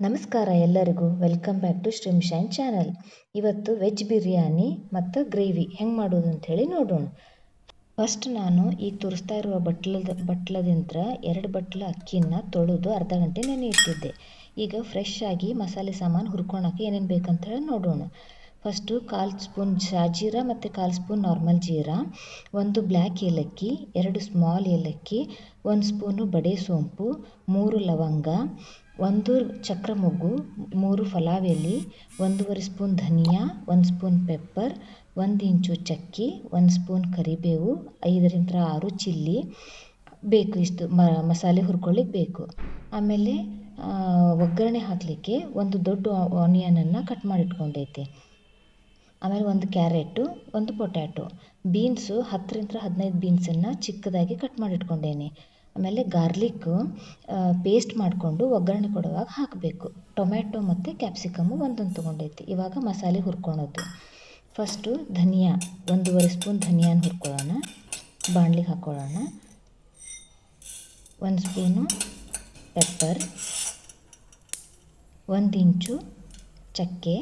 ನಮಸ್ಕಾರ ಎಲ್ಲರಿಗೂ. Welcome back to Stream Shine channel ಇವತ್ತು ವೆಜ್ ಬಿರಿಯಾನಿ ಮತ್ತು ಗ್ರೇವಿ ಹೆಂಗೆ ಮಾಡೋದು ಅಂಥೇಳಿ ನೋಡೋಣ. ಫಸ್ಟ್ ನಾನು ಈಗ ತುರಿಸ್ತಾ ಇರುವ ಬಟ್ಲದ ಬಟ್ಲದಿಂದ ಎರಡು ಬಟ್ಲ ಅಕ್ಕಿನ ತೊಳೆದು ಅರ್ಧ ಗಂಟೆ ನೆನೆ ಇಟ್ಟಿದ್ದೆ ಈಗ ಫ್ರೆಶ್ ಆಗಿ ಮಸಾಲೆ ಸಾಮಾನು ಹುರ್ಕೊಳಕ್ಕೆ ಏನೇನು ಬೇಕಂತೇಳಿ ನೋಡೋಣ. ಫಸ್ಟು ಕಾಲು ಸ್ಪೂನ್ ಶಾಜೀರ ಮತ್ತು ಕಾಲು ಸ್ಪೂನ್ ನಾರ್ಮಲ್ ಜೀರಾ, ಒಂದು ಬ್ಲ್ಯಾಕ್ ಏಲಕ್ಕಿ, ಎರಡು ಸ್ಮಾಲ್ ಏಲಕ್ಕಿ, ಒಂದು ಸ್ಪೂನು ಬಡೆ ಸೋಂಪು, ಮೂರು ಲವಂಗ ಒಂದು ಚಕ್ರ ಮೊಗ್ಗು, ಮೂರು ಫಲಾವ್ ಎಲೆ ಒಂದೂವರೆ ಸ್ಪೂನ್ ಧನಿಯಾ, ಒಂದು ಸ್ಪೂನ್ ಪೆಪ್ಪರ್, ಒಂದು ಇಂಚು ಚಕ್ಕೆ, ಒಂದು ಸ್ಪೂನ್ ಕರಿಬೇವು, ಐದರಿಂದ ಆರು ಚಿಲ್ಲಿ ಬೇಕು ಇಷ್ಟು ಮಸಾಲೆ ಹುರ್ಕೊಳ್ಳಿಕ್ಕೆ ಬೇಕು. ಆಮೇಲೆ ಒಗ್ಗರಣೆ ಹಾಕಲಿಕ್ಕೆ ಒಂದು ದೊಡ್ಡ ಆನಿಯನನ್ನು ಕಟ್ ಮಾಡಿಟ್ಕೊಂಡೈತೆ. ಆಮೇಲೆ ಒಂದು ಕ್ಯಾರೆಟು, ಒಂದು ಪೊಟ್ಯಾಟೊ. ಬೀನ್ಸು ಹತ್ತರಿಂದ ಹದಿನೈದು ಬೀನ್ಸನ್ನು ಚಿಕ್ಕದಾಗಿ ಕಟ್ ಮಾಡಿ ಇಟ್ಕೊಂಡೇನಿ ಆಮೇಲೆ ಗಾರ್ಲಿಕ್ಕು ಪೇಸ್ಟ್ ಮಾಡಿಕೊಂಡು ಒಗ್ಗರಣೆ ಕೊಡುವಾಗ ಹಾಕಬೇಕು. ಟೊಮ್ಯಾಟೊ ಮತ್ತು ಕ್ಯಾಪ್ಸಿಕಮ್ಮು ಒಂದೊಂದು ತೊಗೊಂಡೈತಿ. ಇವಾಗ ಮಸಾಲೆ ಹುರ್ಕೊಳೋದು. ಫಸ್ಟು ಧನಿಯಾ, ಒಂದೂವರೆ ಸ್ಪೂನ್ ಧನಿಯಾನ ಹುರ್ಕೊಳ್ಳೋಣ. ಬಾಣಲಿಗೆ ಹಾಕ್ಕೊಳ್ಳೋಣ ಒಂದು ಸ್ಪೂನು ಪೆಪ್ಪರ್ ಒಂದು ಇಂಚು ಚಕ್ಕೆ.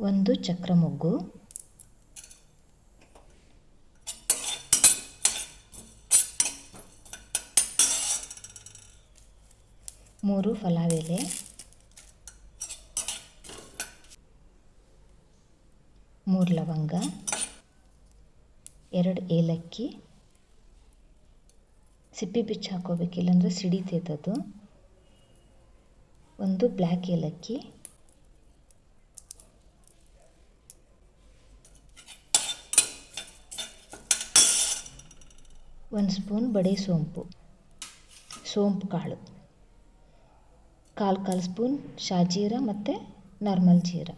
ಒಂದು ಚಕ್ರ ಮೊಗ್ಗು ಮೂರು ಫಲಾವ್ ಎಲೆ ಮೂರು ಲವಂಗ. ಎರಡು ಏಲಕ್ಕಿ. ಸಿಪ್ಪೆ ಬಿಚ್ಚು ಹಾಕೋಬೇಕು ಇಲ್ಲಾಂದರೆ ಸಿಡಿತೈತದು ಒಂದು ಬ್ಲ್ಯಾಕ್ ಏಲಕ್ಕಿ. ಒಂದು ಸ್ಪೂನ್ ಬಡೆ ಸೋಂಪು. ಸೋಂಪು ಕಾಳು. ಕಾಲು ಕಾಲು ಸ್ಪೂನ್ ಶಾಜೀರ ಮತ್ತು ನಾರ್ಮಲ್ ಜೀರ.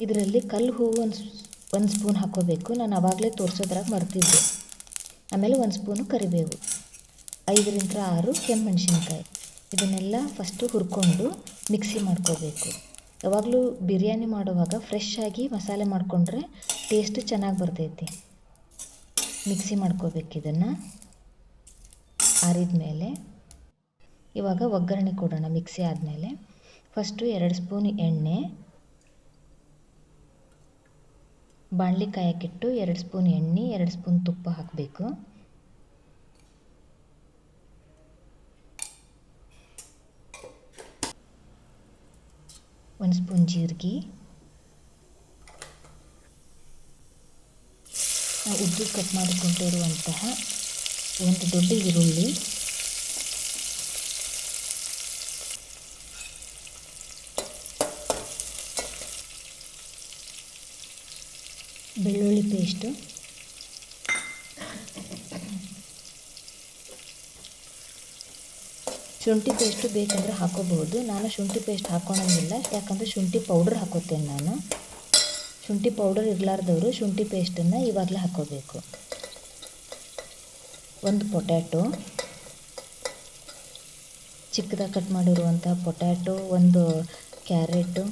ಇದರಲ್ಲಿ ಕಲ್ಲು ಹೂವು ಒಂದು ಒಂದು ಸ್ಪೂನ್ ಹಾಕೋಬೇಕು. ನಾನು ಆವಾಗಲೇ ತೋರಿಸೋದ್ರಾಗ ಮರ್ತಿದ್ದೆ. ಆಮೇಲೆ ಒಂದು ಸ್ಪೂನು ಕರಿಬೇವು. ಐದರಿಂದ ಆರು ಕೆಮ್ಮಣ್ಸಿನ್ಕಾಯಿ. ಇದನ್ನೆಲ್ಲ ಫಸ್ಟು ಹುರ್ಕೊಂಡು ಮಿಕ್ಸಿ ಮಾಡ್ಕೋಬೇಕು. ಯಾವಾಗಲೂ ಬಿರಿಯಾನಿ ಮಾಡುವಾಗ ಫ್ರೆಶ್ ಆಗಿ ಮಸಾಲೆ ಮಾಡಿಕೊಂಡ್ರೆ ಟೇಸ್ಟ್ ಚೆನ್ನಾಗಿ ಬರ್ತೈತಿ. ಮಿಕ್ಸಿ ಮಾಡ್ಕೋಬೇಕು ಇದನ್ನು. ಆರಿದ ಮೇಲೆ ಇವಾಗ ಒಗ್ಗರಣೆ ಕೊಡೋಣ ಮಿಕ್ಸಿ ಆದಮೇಲೆ. ಫಸ್ಟು ಎರಡು ಸ್ಪೂನ್ ಎಣ್ಣೆ. ಬಾಣಲಿ ಕಾಯಕ್ಕಿಟ್ಟು ಎರಡು ಸ್ಪೂನ್ ಎಣ್ಣೆ, ಎರಡು ಸ್ಪೂನ್ ತುಪ್ಪ ಹಾಕಬೇಕು. ಒಂದು ಸ್ಪೂನ್ ಜೀರಿಗೆ. ಉದ್ದು ಕಟ್ ಮಾಡಿಕೊಂಡಿರುವಂತಹ ಒಂದು ದೊಡ್ಡ ಈರುಳ್ಳಿ. ಬೆಳ್ಳುಳ್ಳಿ ಪೇಸ್ಟು ಶುಂಠಿ ಪೇಸ್ಟು ಬೇಕಂದರೆ ಹಾಕೋಬಹುದು. ನಾನು ಶುಂಠಿ ಪೇಸ್ಟ್ ಹಾಕೊಳಂಗಿಲ್ಲ, ಯಾಕಂದರೆ ಶುಂಠಿ ಪೌಡ್ರ್ ಹಾಕೋತೇನೆ ನಾನು. ಶುಂಠಿ ಪೌಡರ್ ಇರಲಾರ್ದವರು ಶುಂಠಿ ಪೇಸ್ಟನ್ನು ಇವಾಗಲೇ ಹಾಕೋಬೇಕು ಒಂದು ಪೊಟ್ಯಾಟೊ. ಚಿಕ್ಕದಾಗಿ ಕಟ್ ಮಾಡಿರುವಂಥ ಪೊಟ್ಯಾಟೊ, ಒಂದು ಕ್ಯಾರೆಟು,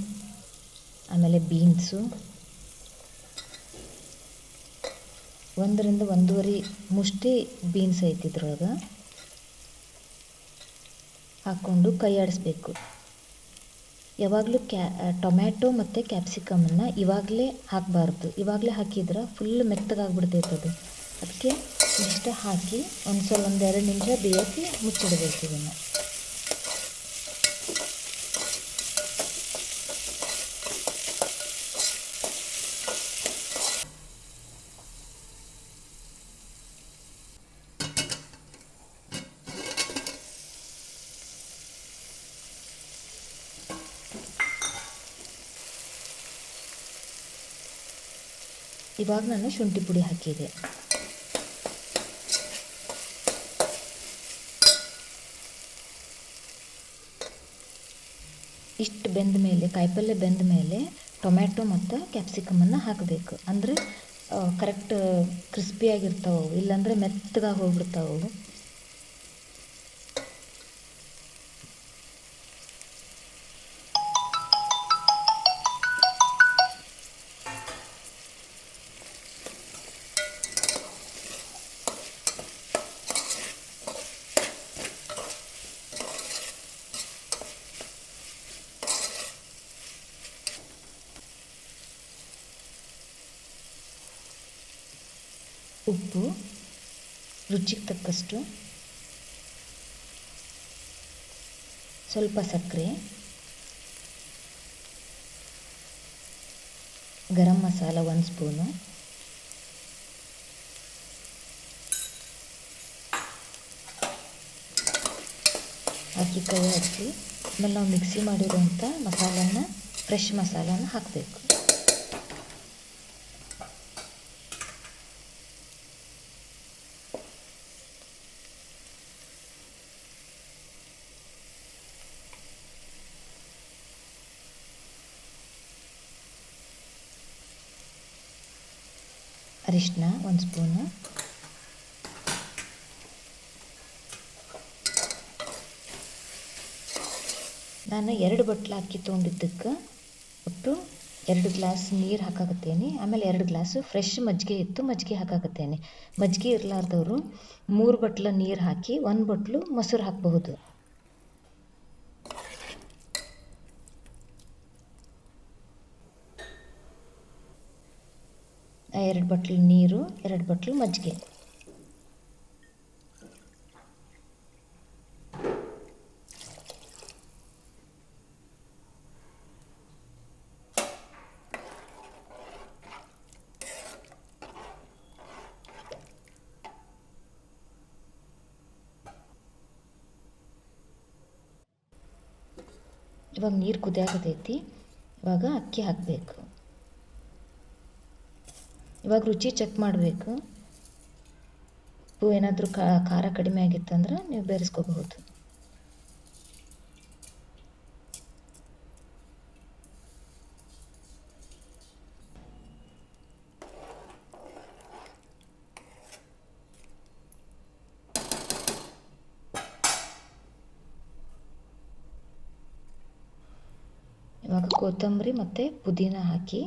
ಆಮೇಲೆ ಬೀನ್ಸು. ಒಂದರಿಂದ ಒಂದೂವರೆ ಮುಷ್ಟಿ ಬೀನ್ಸ್ ಐತಿದ್ರೊಳಗೆ ಹಾಕ್ಕೊಂಡು ಕೈ ಆಡಿಸ್ಬೇಕು ಯಾವಾಗಲೂ ಕ್ಯಾ ಟೊಮ್ಯಾಟೊ ಮತ್ತು ಕ್ಯಾಪ್ಸಿಕಮನ್ನು ಇವಾಗಲೇ ಹಾಕಬಾರ್ದು. ಇವಾಗಲೇ ಹಾಕಿದ್ರೆ ಫುಲ್ ಮೆತ್ತಗಾಗ್ಬಿಡ್ತೈತೆ ಅದು ಅದಕ್ಕೆ ಇಷ್ಟ ಹಾಕಿ ಒಂದು ಸ್ವಲ್ಪ ಒಂದೆರಡು ನಿಮಿಷ ಬೇಯಿಸಿ ಮುಚ್ಚಿಡಬೇಕು ಇದನ್ನು. ಇವಾಗ ನಾನು ಶುಂಠಿ ಪುಡಿ ಹಾಕಿದೆ. ಇಷ್ಟು ಬೆಂದ ಮೇಲೆ ಕಾಯಿಪಲ್ಯ ಬೆಂದ ಮೇಲೆ ಟೊಮ್ಯಾಟೊ ಮತ್ತು ಕ್ಯಾಪ್ಸಿಕಮನ್ನು ಹಾಕಬೇಕು. ಅಂದರೆ ಕರೆಕ್ಟ್ ಕ್ರಿಸ್ಪಿಯಾಗಿರ್ತಾವೆ ಇಲ್ಲಾಂದರೆ ಮೆತ್ತಗಾಗಿ ಹೋಗ್ಬಿಡ್ತಾವೆ ಉಪ್ಪು, ರುಚಿಗೆ ತಕ್ಕಷ್ಟು, ಸ್ವಲ್ಪ ಸಕ್ಕರೆ, ಗರಂ ಮಸಾಲ ಒಂದು ಸ್ಪೂನು ಹಾಕಿ ಕೈ ಹಾಕಿ ಆಮೇಲೆ ನಾವು ಮಿಕ್ಸಿ ಮಾಡಿರೋಂಥ ಮಸಾಲನ ಫ್ರೆಶ್ ಮಸಾಲನ ಹಾಕಬೇಕು. ಅರಿಶಿನ ಒಂದು ಸ್ಪೂನು. ನಾನು ಎರಡು ಬಟ್ಲು ಅಕ್ಕಿ ತೊಗೊಂಡಿದ್ದಕ್ಕೆ ಒಟ್ಟು ಎರಡು ಗ್ಲಾಸ್ ನೀರು ಹಾಕಾಕತ್ತೇನೆ. ಆಮೇಲೆ ಎರಡು ಗ್ಲಾಸು ಫ್ರೆಶ್ ಮಜ್ಜಿಗೆ ಇತ್ತು, ಮಜ್ಜಿಗೆ ಹಾಕಾಕತ್ತೇನೆ. ಮಜ್ಜಿಗೆ ಇರಲಾರ್ದವರು ಮೂರು ಬಟ್ಲು ನೀರು ಹಾಕಿ, ಒಂದು ಬಟ್ಲು ಮೊಸರು ಹಾಕಬಹುದು. ಎರಡು ಬಟ್ಲು ನೀರು ಎರಡು ಬಟ್ಲು ಮಜ್ಜಿಗೆ. ಇವಾಗ ನೀರು ಕುದಿಯಾಕತೈತಿ ಇವಾಗ ಅಕ್ಕಿ ಹಾಕಬೇಕು. ಇವಾಗ ರುಚಿ ಚೆಕ್ ಮಾಡಬೇಕು. ಉಪ್ಪು ಏನಾದರೂ ಖಾರ ಕಡಿಮೆ ಆಗಿತ್ತಂದ್ರೆ ನೀವು ಬೇರೆಸ್ಕೋಬಹುದು ಇವಾಗ ಕೊತ್ತಂಬರಿ ಮತ್ತು ಪುದೀನ ಹಾಕಿ.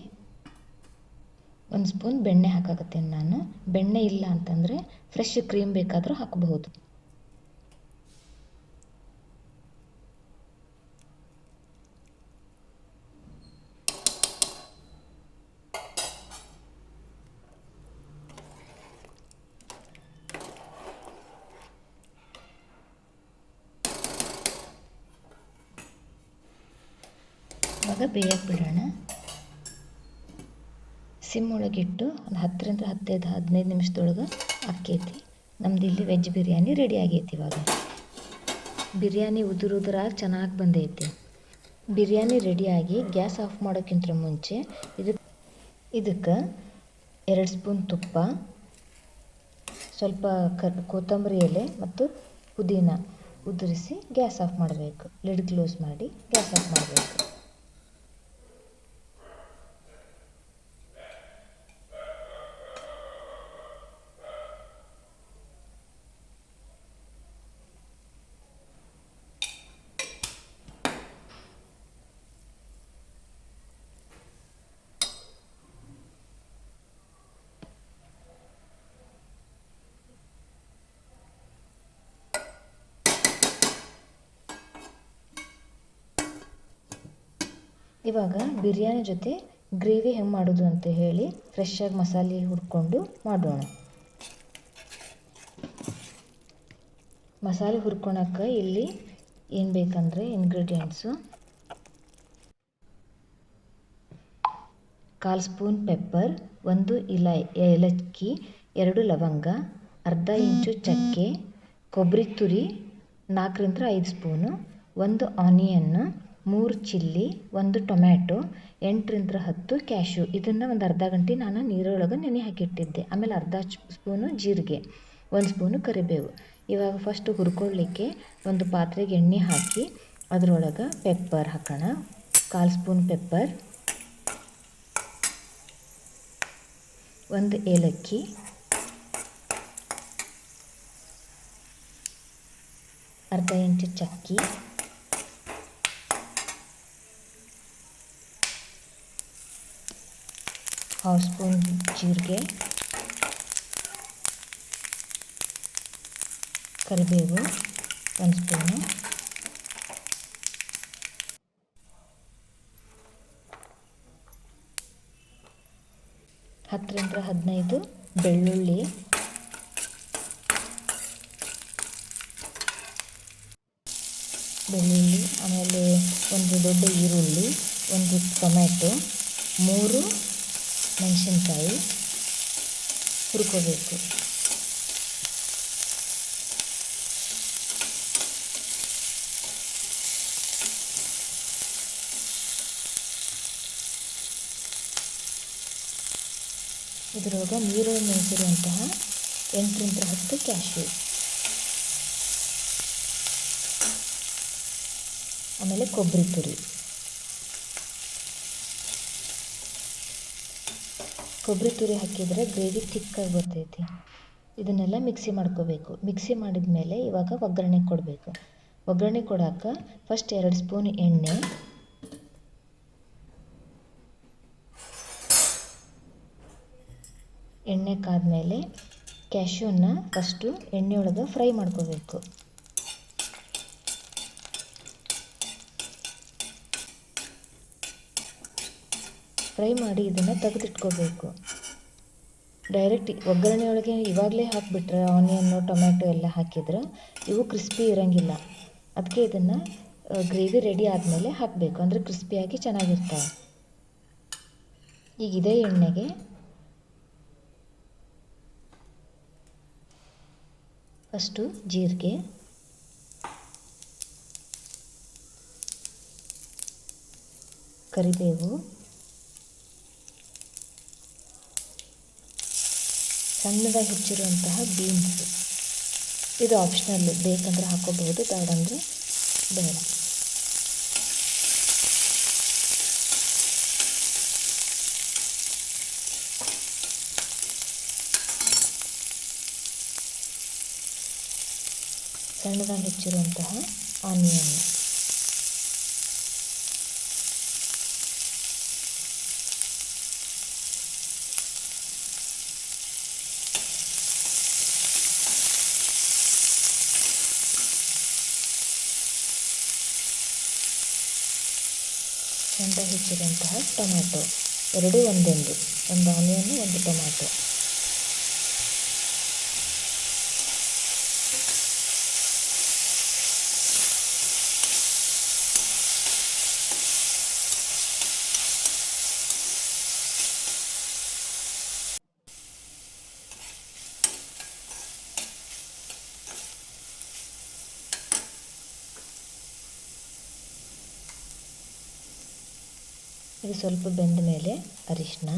ಒಂದು ಸ್ಪೂನ್ ಬೆಣ್ಣೆ ಹಾಕಕತ್ತೀನಿ ನಾನು. ಬೆಣ್ಣೆ ಇಲ್ಲ ಅಂತಂದರೆ ಫ್ರೆಶ್ ಕ್ರೀಮ್ ಬೇಕಾದರೂ ಹಾಕಬಹುದು. ಸಿಮ್ ಒಳಗಿಟ್ಟು ಒಂದು ಹತ್ತರಿಂದ ಹತ್ತೈದು, ಹದಿನೈದು ನಿಮಿಷದೊಳಗೆ ಆಕ್ಕೈತಿ ನಮ್ದು ಇಲ್ಲಿ ವೆಜ್ ಬಿರಿಯಾನಿ ರೆಡಿ ಆಗೈತಿ ಇವಾಗ. ಬಿರಿಯಾನಿ ಉದುರು ಉದುರಾಗಿ ಚೆನ್ನಾಗಿ ಬಂದೈತಿ. ಬಿರಿಯಾನಿ ರೆಡಿಯಾಗಿ ಗ್ಯಾಸ್ ಆಫ್ ಮಾಡೋಕ್ಕಿಂತ ಮುಂಚೆ ಇದಕ್ಕೆ ಇದಕ್ಕೆ ಎರಡು ಸ್ಪೂನ್ ತುಪ್ಪ, ಸ್ವಲ್ಪ ಕರ್ ಕೊತ್ತಂಬರಿ ಎಲೆ ಮತ್ತು ಪುದೀನ ಉದುರಿಸಿ ಗ್ಯಾಸ್ ಆಫ್ ಮಾಡಬೇಕು. ಲಿಡ್ ಕ್ಲೋಸ್ ಮಾಡಿ ಗ್ಯಾಸ್ ಆಫ್ ಮಾಡಬೇಕು. ಇವಾಗ ಬಿರಿಯಾನಿ ಜೊತೆ ಗ್ರೇವಿ ಹೆಂಗೆ ಮಾಡೋದು ಅಂತ ಹೇಳಿ ಫ್ರೆಶ್ಶಾಗಿ ಮಸಾಲೆ ಹುರ್ಕೊಂಡು ಮಾಡೋಣ. ಮಸಾಲೆ ಹುರ್ಕೊಳಕ್ಕೆ ಇಲ್ಲಿ ಏನು ಬೇಕಂದರೆ ಇಂಗ್ರೀಡಿಯೆಂಟ್ಸು ಕಾಲು ಸ್ಪೂನ್ ಪೆಪ್ಪರ್ ಒಂದು ಇಲ, ಏಲಕ್ಕಿ, ಎರಡು ಲವಂಗ, ಅರ್ಧ ಇಂಚು ಚಕ್ಕೆ, ಕೊಬ್ಬರಿ ತುರಿ, ನಾಲ್ಕರಿಂದ ಐದು ಸ್ಪೂನು, ಒಂದು ಆನಿಯನ್ನು ಮೂರು ಚಿಲ್ಲಿ, ಒಂದು ಟೊಮ್ಯಾಟೊ ಎಂಟರಿಂದ ಹತ್ತು ಕ್ಯಾಶ್ಯೂ. ಇದನ್ನು ಒಂದು ಅರ್ಧ ಗಂಟೆ ನಾನು ನೀರೊಳಗೆ ನೆನೆ ಹಾಕಿಟ್ಟಿದ್ದೆ. ಆಮೇಲೆ ಅರ್ಧ ಸ್ಪೂನು ಜೀರಿಗೆ, ಒಂದು ಸ್ಪೂನು ಕರಿಬೇವು. ಇವಾಗ ಫಸ್ಟ್ ಹುರ್ಕೊಳ್ಳಿಕ್ಕೆ ಒಂದು ಪಾತ್ರೆಗೆ ಎಣ್ಣೆ ಹಾಕಿ ಅದರೊಳಗೆ ಪೆಪ್ಪರ್ ಹಾಕೋಣ. ಕಾಲು ಸ್ಪೂನ್ ಪೆಪ್ಪರ್ ಒಂದು ಏಲಕ್ಕಿ, ಅರ್ಧ ಇಂಚು ಚಕ್ಕಿ ಹಾಫ್ ಸ್ಪೂನ್ ಜೀರಿಗೆ, ಕರಿಬೇವು, ಒಂದು ಸ್ಪೂನು ಹತ್ತರಿಂದ ಹದಿನೈದು ಬೆಳ್ಳುಳ್ಳಿ. ಬೆಳ್ಳುಳ್ಳಿ, ಆಮೇಲೆ ಒಂದು ದೊಡ್ಡ ಈರುಳ್ಳಿ, ಒಂದು ಟೊಮೆಟೊ ಮೂರು ಮೆಣಸಿನ್ಕಾಯಿ ಹುರ್ಕೋಬೇಕು. ಇದರೊಳಗೆ ನೀರು ನೆನೆಸಿರುವಂತಹ ಎಂಟರಿಂದ ಹತ್ತು ಕ್ಯಾಶ್ಯೂ ಆಮೇಲೆ ಕೊಬ್ಬರಿ ತುರಿ ಕೊಬ್ಬರಿ ತುರಿ ಹಾಕಿದರೆ ಗ್ರೇವಿ ತಿಕ್ಕಾಗಿ ಬರ್ತೈತಿ. ಇದನ್ನೆಲ್ಲ ಮಿಕ್ಸಿ ಮಾಡ್ಕೋಬೇಕು. ಮಿಕ್ಸಿ ಮಾಡಿದ ಮೇಲೆ ಇವಾಗ ಒಗ್ಗರಣೆ ಕೊಡಬೇಕು. ಒಗ್ಗರಣೆ ಕೊಡಾಕ ಫಸ್ಟ್ ಎರಡು ಸ್ಪೂನ್ ಎಣ್ಣೆ. ಎಣ್ಣೆ ಕಾದ್ಮೇಲೆ ಕ್ಯಾಶ್ಯೂನ ಫಸ್ಟು ಎಣ್ಣೆ ಒಳಗೆ ಫ್ರೈ ಮಾಡ್ಕೋಬೇಕು. ಫ್ರೈ ಮಾಡಿ ಇದನ್ನು ತೆಗೆದಿಟ್ಕೋಬೇಕು. ಡೈರೆಕ್ಟ್ ಒಗ್ಗರಣೆ ಒಳಗೆ ಇವಾಗಲೇ ಹಾಕಿಬಿಟ್ರೆ ಆನಿಯನ್ನು ಟೊಮ್ಯಾಟೊ ಎಲ್ಲ ಹಾಕಿದ್ರೆ ಇವು ಕ್ರಿಸ್ಪಿ ಇರೋಂಗಿಲ್ಲ. ಅದಕ್ಕೆ ಇದನ್ನು ಗ್ರೇವಿ ರೆಡಿ ಆದಮೇಲೆ ಹಾಕಬೇಕು. ಅಂದರೆ ಕ್ರಿಸ್ಪಿಯಾಗಿ ಚೆನ್ನಾಗಿರ್ತವೆ. ಈಗ ಇದೇ ಎಣ್ಣೆಗೆ ಫಸ್ಟು ಜೀರಿಗೆ, ಕರಿಬೇವು ಸಣ್ಣದಾಗಿ ಹೆಚ್ಚಿರುವಂತಹ ಬೀನ್ಸ್ ಇದು ಆಪ್ಷನಲ್ಲು ಬೇಕಂದರೆ ಹಾಕೋಬಹುದು ಬೇಡಂದರೆ ಬೇಡ. ಸಣ್ಣದಾಗಿ ಹೆಚ್ಚಿರುವಂತಹ ಆನಿಯನ್ ಸಣ್ಣ ಹೆಚ್ಚಿದಂತಹ ಟೊಮ್ಯಾಟೊ. ಎರಡೂ ಒಂದೊಂದು. ಒಂದು ಆನಿಯನ್ನು ಒಂದು ಟೊಮ್ಯಾಟೊ. ಇದು ಸ್ವಲ್ಪ ಬೆಂದ ಮೇಲೆ ಅರಿಶಿನ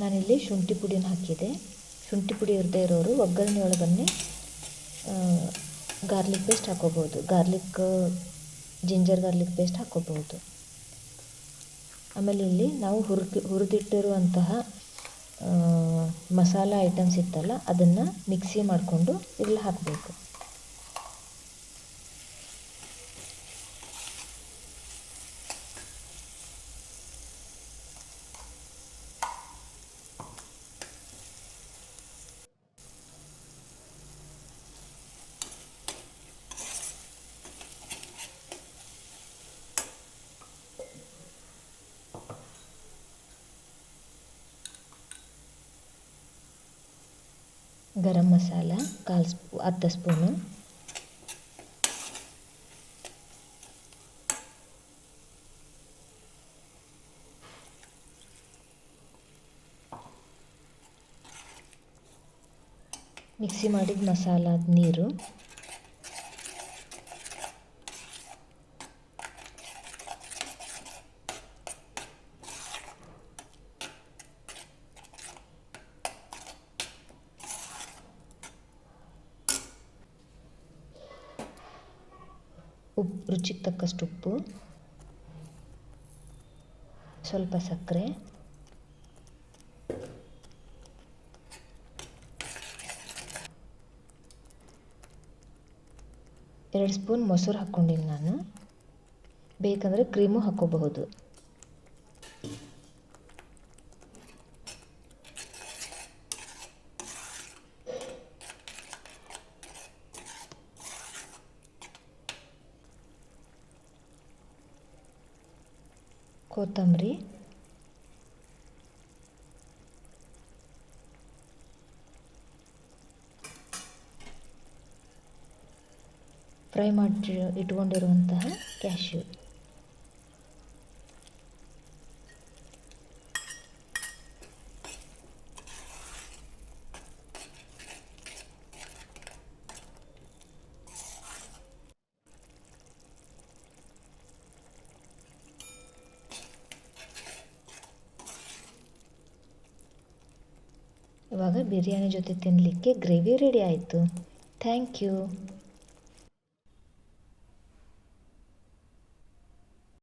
ನಾನಿಲ್ಲಿ ಶುಂಠಿ ಪುಡಿನ ಹಾಕಿದೆ. ಶುಂಠಿ ಪುಡಿ ಇರದೇ ಇರೋರು ಒಗ್ಗರಣೆ ಒಳಗನ್ನೇ ಗಾರ್ಲಿಕ್ ಪೇಸ್ಟ್ ಹಾಕೋಬೋದು ಗಾರ್ಲಿಕ್, ಜಿಂಜರ್ ಗಾರ್ಲಿಕ್ ಪೇಸ್ಟ್ ಹಾಕೋಬಹುದು. ಆಮೇಲೆ ಇಲ್ಲಿ ನಾವು ಹುರಿದು ಹುರಿದಿಟ್ಟಿರುವಂತಹ ಮಸಾಲ ಐಟಮ್ಸ್ ಇತ್ತಲ್ಲ ಅದನ್ನು ಮಿಕ್ಸಿ ಮಾಡಿಕೊಂಡು ಇಲ್ಲಿ ಹಾಕಬೇಕು. ಗರಂ ಮಸಾಲ ಕಾಲು ಸ್ಪೂ ಅರ್ಧ ಸ್ಪೂನು. ಮಿಕ್ಸಿ ಮಾಡಿದ ಮಸಾಲದ ನೀರು. ಉಪ್ಪು ರುಚಿಗೆ ತಕ್ಕಷ್ಟು ಉಪ್ಪು ಸ್ವಲ್ಪ ಸಕ್ಕರೆ ಎರಡು ಸ್ಪೂನ್ ಮೊಸರು ಹಾಕ್ಕೊಂಡಿನಿ ನಾನು. ಬೇಕಂದರೆ ಕ್ರೀಮು ಹಾಕ್ಕೋಬಹುದು ಕೊತ್ತಂಬರಿ. ಫ್ರೈ ಮಾಡಿ ಇಟ್ಕೊಂಡಿರುವಂತಹ ಕ್ಯಾಶ್ಯೂ. ಇವಾಗ ಬಿರಿಯಾನಿ ಜೊತೆ ತಿನ್ನಲಿಕ್ಕೆ ಗ್ರೇವಿ ರೆಡಿ ಆಯಿತು. Thank you.